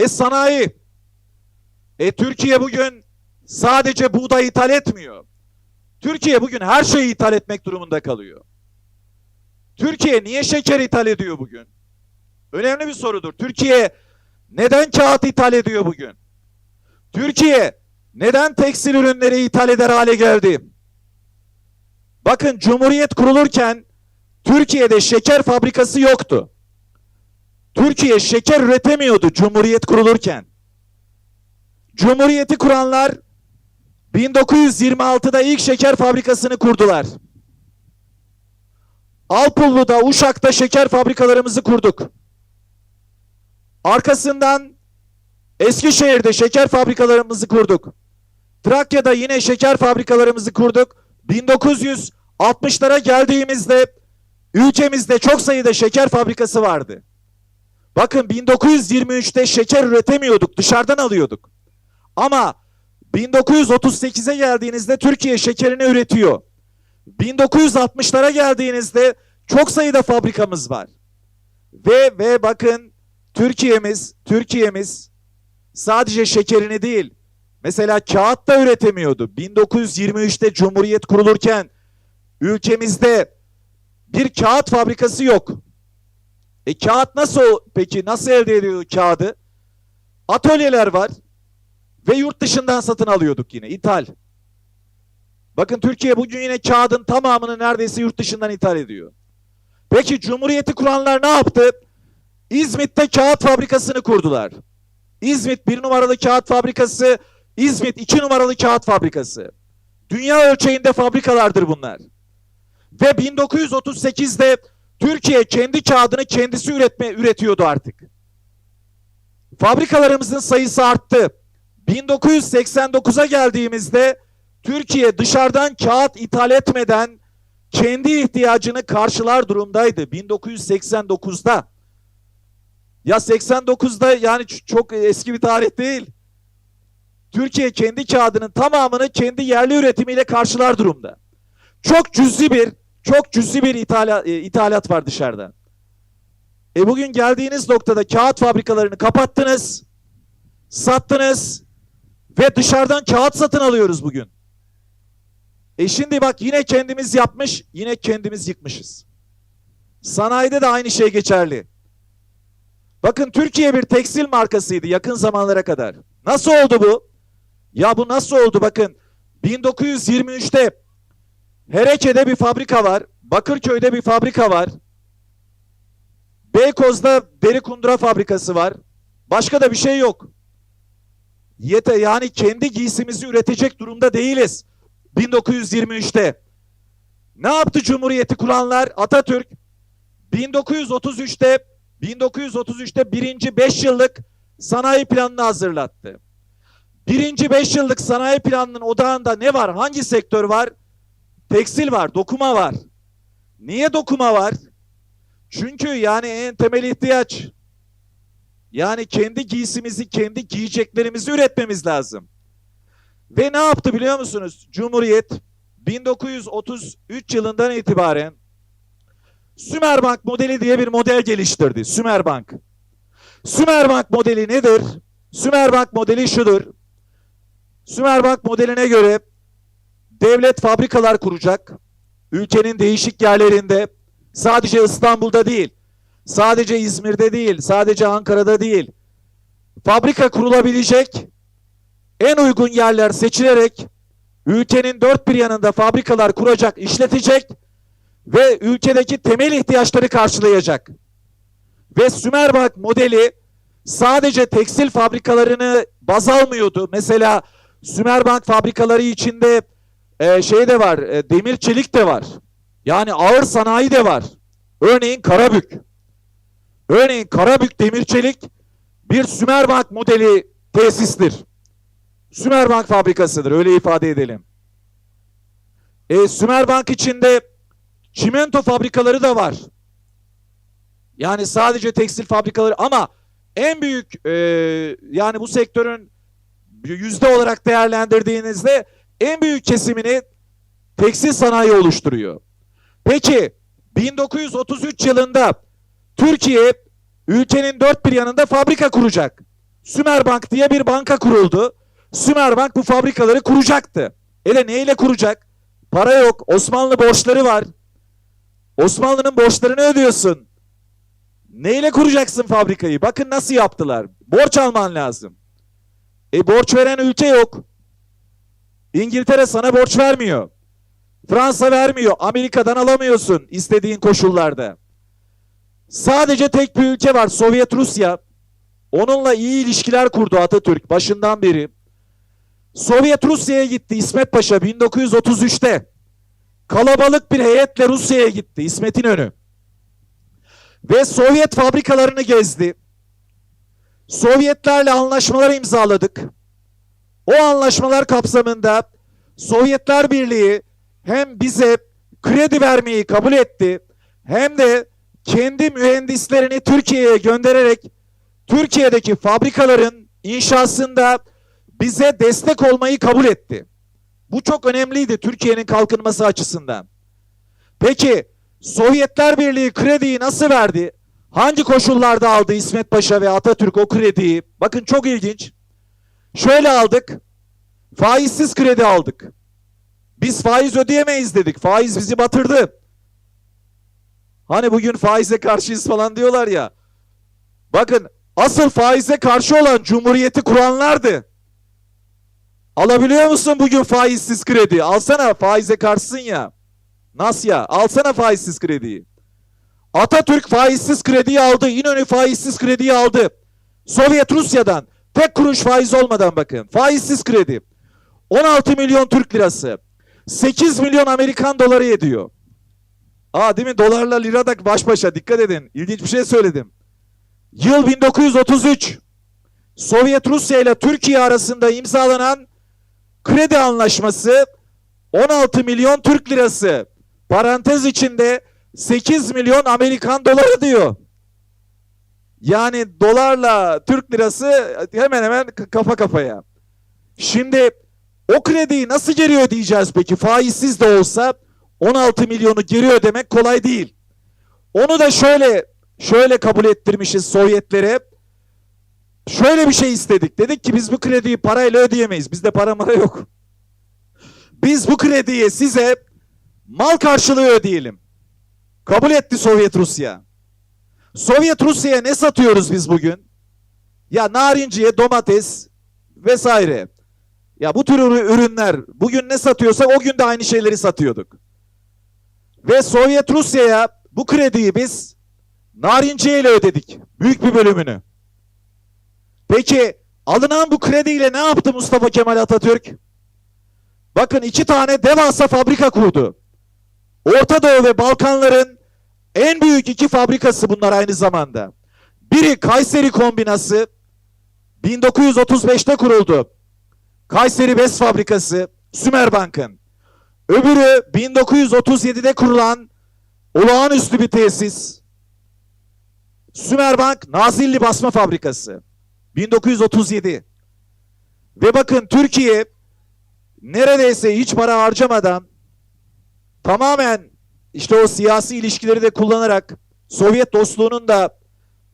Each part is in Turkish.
E sanayi. E Türkiye bugün sadece buğday ithal etmiyor. Türkiye bugün her şeyi ithal etmek durumunda kalıyor. Türkiye niye şeker ithal ediyor bugün? Önemli bir sorudur. Türkiye neden kağıt ithal ediyor bugün? Türkiye neden tekstil ürünleri ithal eder hale geldi? Bakın Cumhuriyet kurulurken Türkiye'de şeker fabrikası yoktu. Türkiye şeker üretemiyordu Cumhuriyet kurulurken. Cumhuriyeti kuranlar 1926'da ilk şeker fabrikasını kurdular. Alpullu'da, Uşak'ta şeker fabrikalarımızı kurduk. Arkasından Eskişehir'de şeker fabrikalarımızı kurduk. Trakya'da yine şeker fabrikalarımızı kurduk. 1960'lara geldiğimizde ülkemizde çok sayıda şeker fabrikası vardı. Bakın 1923'te şeker üretemiyorduk, dışarıdan alıyorduk. Ama 1938'e geldiğinizde Türkiye şekerini üretiyor. 1960'lara geldiğinizde çok sayıda fabrikamız var. Ve ve bakın Türkiye'miz, Türkiye'miz sadece şekerini değil, mesela kağıt da üretemiyordu. 1923'te Cumhuriyet kurulurken ülkemizde bir kağıt fabrikası yok. E kağıt nasıl peki nasıl elde ediyor kağıdı? Atölyeler var ve yurt dışından satın alıyorduk yine ithal. Bakın Türkiye bugün yine kağıdın tamamını neredeyse yurt dışından ithal ediyor. Peki Cumhuriyeti kuranlar ne yaptı? İzmit'te kağıt fabrikasını kurdular. İzmit bir numaralı kağıt fabrikası, İzmit iki numaralı kağıt fabrikası. Dünya ölçeğinde fabrikalardır bunlar. Ve 1938'de Türkiye kendi kağıdını kendisi üretme üretiyordu artık. Fabrikalarımızın sayısı arttı. 1989'a geldiğimizde Türkiye dışarıdan kağıt ithal etmeden kendi ihtiyacını karşılar durumdaydı 1989'da. Ya 89'da yani çok eski bir tarih değil. Türkiye kendi kağıdının tamamını kendi yerli üretimiyle karşılar durumda. Çok cüzi bir çok cüzi bir ithala, e, ithalat var dışarıda. E bugün geldiğiniz noktada kağıt fabrikalarını kapattınız, sattınız ve dışarıdan kağıt satın alıyoruz bugün. E şimdi bak yine kendimiz yapmış, yine kendimiz yıkmışız. Sanayide de aynı şey geçerli. Bakın Türkiye bir tekstil markasıydı yakın zamanlara kadar. Nasıl oldu bu? Ya bu nasıl oldu bakın. 1923'te Hereke'de bir fabrika var. Bakırköy'de bir fabrika var. Beykoz'da deri kundura fabrikası var. Başka da bir şey yok. Yete yani kendi giysimizi üretecek durumda değiliz. 1923'te. Ne yaptı Cumhuriyeti kuranlar? Atatürk 1933'te 1933'te birinci 5 yıllık sanayi planını hazırlattı. Birinci 5 yıllık sanayi planının odağında ne var? Hangi sektör var? Tekstil var, dokuma var. Niye dokuma var? Çünkü yani en temel ihtiyaç. Yani kendi giysimizi, kendi giyeceklerimizi üretmemiz lazım. Ve ne yaptı biliyor musunuz? Cumhuriyet 1933 yılından itibaren Sümerbank modeli diye bir model geliştirdi. Sümerbank. Sümerbank modeli nedir? Sümerbank modeli şudur. Sümerbank modeline göre devlet fabrikalar kuracak. Ülkenin değişik yerlerinde sadece İstanbul'da değil, sadece İzmir'de değil, sadece Ankara'da değil. Fabrika kurulabilecek en uygun yerler seçilerek ülkenin dört bir yanında fabrikalar kuracak, işletecek ve ülkedeki temel ihtiyaçları karşılayacak. Ve Sümerbank modeli sadece tekstil fabrikalarını baz almıyordu. Mesela Sümerbank fabrikaları içinde e, şey de var, e, demir çelik de var. Yani ağır sanayi de var. Örneğin Karabük. Örneğin Karabük demir çelik bir Sümerbank modeli tesistir. Sümerbank fabrikasıdır öyle ifade edelim. E, Sümerbank içinde çimento fabrikaları da var. Yani sadece tekstil fabrikaları ama en büyük e, yani bu sektörün yüzde olarak değerlendirdiğinizde en büyük kesimini tekstil sanayi oluşturuyor. Peki 1933 yılında Türkiye ülkenin dört bir yanında fabrika kuracak. Sümerbank diye bir banka kuruldu. Sümerbank bu fabrikaları kuracaktı. Ele neyle kuracak? Para yok. Osmanlı borçları var. Osmanlı'nın borçlarını ödüyorsun. Neyle kuracaksın fabrikayı? Bakın nasıl yaptılar. Borç alman lazım. E borç veren ülke yok. İngiltere sana borç vermiyor. Fransa vermiyor. Amerika'dan alamıyorsun istediğin koşullarda. Sadece tek bir ülke var Sovyet Rusya. Onunla iyi ilişkiler kurdu Atatürk başından beri. Sovyet Rusya'ya gitti İsmet Paşa 1933'te. Kalabalık bir heyetle Rusya'ya gitti İsmet İnönü. Ve Sovyet fabrikalarını gezdi. Sovyetlerle anlaşmalar imzaladık. O anlaşmalar kapsamında Sovyetler Birliği hem bize kredi vermeyi kabul etti hem de kendi mühendislerini Türkiye'ye göndererek Türkiye'deki fabrikaların inşasında bize destek olmayı kabul etti. Bu çok önemliydi Türkiye'nin kalkınması açısından. Peki Sovyetler Birliği krediyi nasıl verdi? Hangi koşullarda aldı İsmet Paşa ve Atatürk o krediyi? Bakın çok ilginç. Şöyle aldık. Faizsiz kredi aldık. Biz faiz ödeyemeyiz dedik. Faiz bizi batırdı. Hani bugün faize karşıyız falan diyorlar ya. Bakın asıl faize karşı olan cumhuriyeti kuranlardı. Alabiliyor musun bugün faizsiz kredi? Alsana faize karşısın ya. Nasıl ya? Alsana faizsiz krediyi. Atatürk faizsiz krediyi aldı. İnönü faizsiz krediyi aldı. Sovyet Rusya'dan tek kuruş faiz olmadan bakın. Faizsiz kredi. 16 milyon Türk lirası. 8 milyon Amerikan doları ediyor. Aa değil mi? Dolarla lira da baş başa. Dikkat edin. İlginç bir şey söyledim. Yıl 1933. Sovyet Rusya ile Türkiye arasında imzalanan kredi anlaşması 16 milyon Türk lirası. Parantez içinde 8 milyon Amerikan doları diyor. Yani dolarla Türk lirası hemen hemen kafa kafaya. Şimdi o krediyi nasıl geri ödeyeceğiz peki? Faizsiz de olsa 16 milyonu geri ödemek kolay değil. Onu da şöyle şöyle kabul ettirmişiz Sovyetlere. Şöyle bir şey istedik. Dedik ki biz bu krediyi parayla ödeyemeyiz. Bizde para mara yok. Biz bu krediyi size mal karşılığı ödeyelim. Kabul etti Sovyet Rusya. Sovyet Rusya'ya ne satıyoruz biz bugün? Ya narinciye, domates vesaire. Ya bu tür ürünler bugün ne satıyorsak o gün de aynı şeyleri satıyorduk. Ve Sovyet Rusya'ya bu krediyi biz narinciye ile ödedik. Büyük bir bölümünü. Peki alınan bu krediyle ne yaptı Mustafa Kemal Atatürk? Bakın iki tane devasa fabrika kurdu. Orta Doğu ve Balkanların en büyük iki fabrikası bunlar aynı zamanda. Biri Kayseri Kombinası 1935'te kuruldu. Kayseri Bes Fabrikası Sümerbank'ın. Öbürü 1937'de kurulan olağanüstü bir tesis. Sümerbank Nazilli Basma Fabrikası. 1937. Ve bakın Türkiye neredeyse hiç para harcamadan tamamen işte o siyasi ilişkileri de kullanarak Sovyet dostluğunun da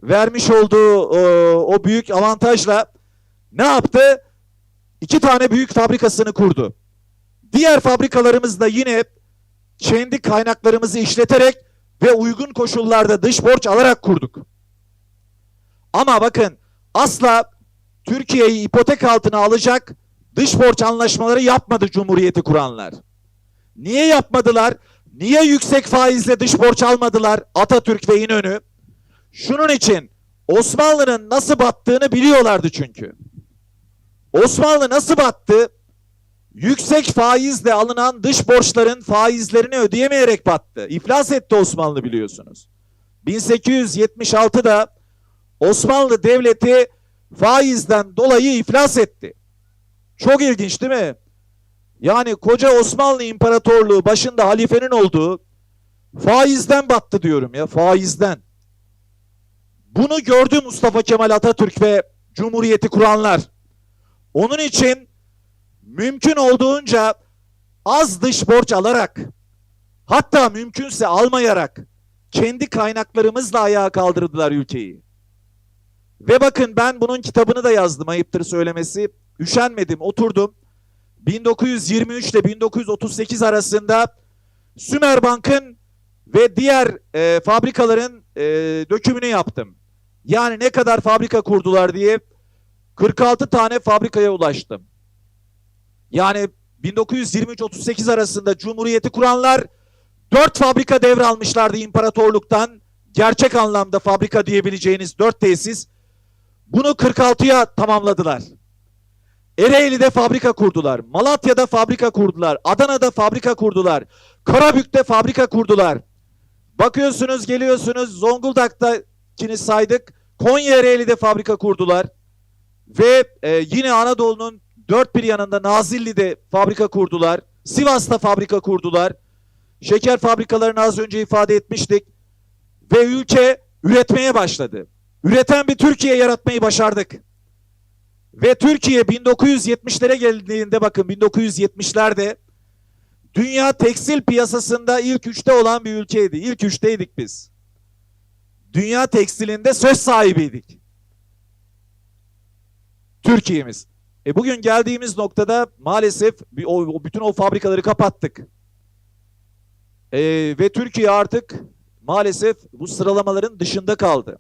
vermiş olduğu o, o büyük avantajla ne yaptı? İki tane büyük fabrikasını kurdu. Diğer fabrikalarımız da yine kendi kaynaklarımızı işleterek ve uygun koşullarda dış borç alarak kurduk. Ama bakın asla Türkiye'yi ipotek altına alacak dış borç anlaşmaları yapmadı Cumhuriyeti kuranlar. Niye yapmadılar? Niye yüksek faizle dış borç almadılar Atatürk ve İnönü? Şunun için Osmanlı'nın nasıl battığını biliyorlardı çünkü. Osmanlı nasıl battı? Yüksek faizle alınan dış borçların faizlerini ödeyemeyerek battı. İflas etti Osmanlı biliyorsunuz. 1876'da Osmanlı Devleti faizden dolayı iflas etti. Çok ilginç değil mi? Yani koca Osmanlı İmparatorluğu başında halifenin olduğu faizden battı diyorum ya faizden. Bunu gördü Mustafa Kemal Atatürk ve Cumhuriyeti kuranlar. Onun için mümkün olduğunca az dış borç alarak hatta mümkünse almayarak kendi kaynaklarımızla ayağa kaldırdılar ülkeyi. Ve bakın ben bunun kitabını da yazdım ayıptır söylemesi. Üşenmedim oturdum. 1923 ile 1938 arasında Sümerbank'ın ve diğer e, fabrikaların e, dökümünü yaptım. Yani ne kadar fabrika kurdular diye 46 tane fabrikaya ulaştım. Yani 1923-38 arasında Cumhuriyeti kuranlar 4 fabrika devralmışlardı imparatorluktan. Gerçek anlamda fabrika diyebileceğiniz 4 tesis. Bunu 46'ya tamamladılar. Ereğli'de fabrika kurdular. Malatya'da fabrika kurdular. Adana'da fabrika kurdular. Karabük'te fabrika kurdular. Bakıyorsunuz geliyorsunuz Zonguldak'takini saydık. Konya Ereğli'de fabrika kurdular. Ve e, yine Anadolu'nun dört bir yanında Nazilli'de fabrika kurdular. Sivas'ta fabrika kurdular. Şeker fabrikalarını az önce ifade etmiştik. Ve ülke üretmeye başladı. Üreten bir Türkiye yaratmayı başardık. Ve Türkiye 1970'lere geldiğinde bakın 1970'lerde dünya tekstil piyasasında ilk üçte olan bir ülkeydi. İlk üçteydik biz. Dünya tekstilinde söz sahibiydik. Türkiye'miz. E bugün geldiğimiz noktada maalesef bütün o fabrikaları kapattık. E, ve Türkiye artık maalesef bu sıralamaların dışında kaldı.